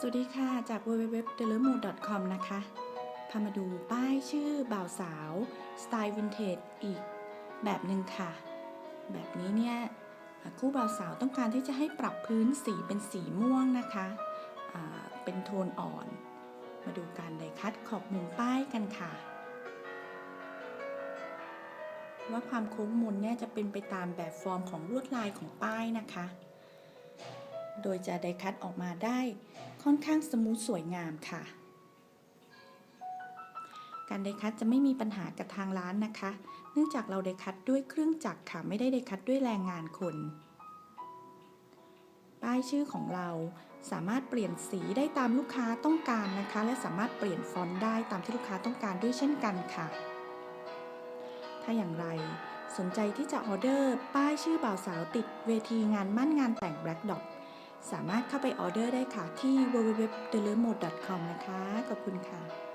สวัสดีค่ะ จาก w w w d e l e m o c o m นะคะ พามาดูป้ายชื่อบ่าวสาวสไตล์วินเทจอีกแบบหนึ่งค่ะ แบบนี้เนี่ยคู่บ่าวสาวต้องการที่จะให้ปรับพื้นสีเป็นสีม่วงนะคะเป็นโทนอ่อน มาดูการไดคัดขอบมุมป้ายกันค่ะ ว่าความโค้งมนเนี่ยจะเป็นไปตามแบบฟอร์มของลวดลายของป้ายนะคะ โดยจะได้คัดออกมาได้ค่อนข้างสมูทสวยงามค่ะ การได้คัดจะไม่มีปัญหากับทางร้านนะคะ เนื่องจากเราได้คัดด้วยเครื่องจักรค่ะ ไม่ได้ได้คัดด้วยแรงงานคนป้ายชื่อของเราสามารถเปลี่ยนสีได้ตามลูกค้าต้องการนะคะ และสามารถเปลี่ยนฟอนต์ได้ตามที่ลูกค้าต้องการด้วยเช่นกันค่ะ ถ้าอย่างไรสนใจที่จะออเดอร์ ป้ายชื่อบ่าวสาวติดเวทีงานมั่นงานแต่ง Black Dot สามารถเข้าไปออเดอร์ได้ค่ะที่ www.delermode.com นะคะ ขอบคุณค่ะ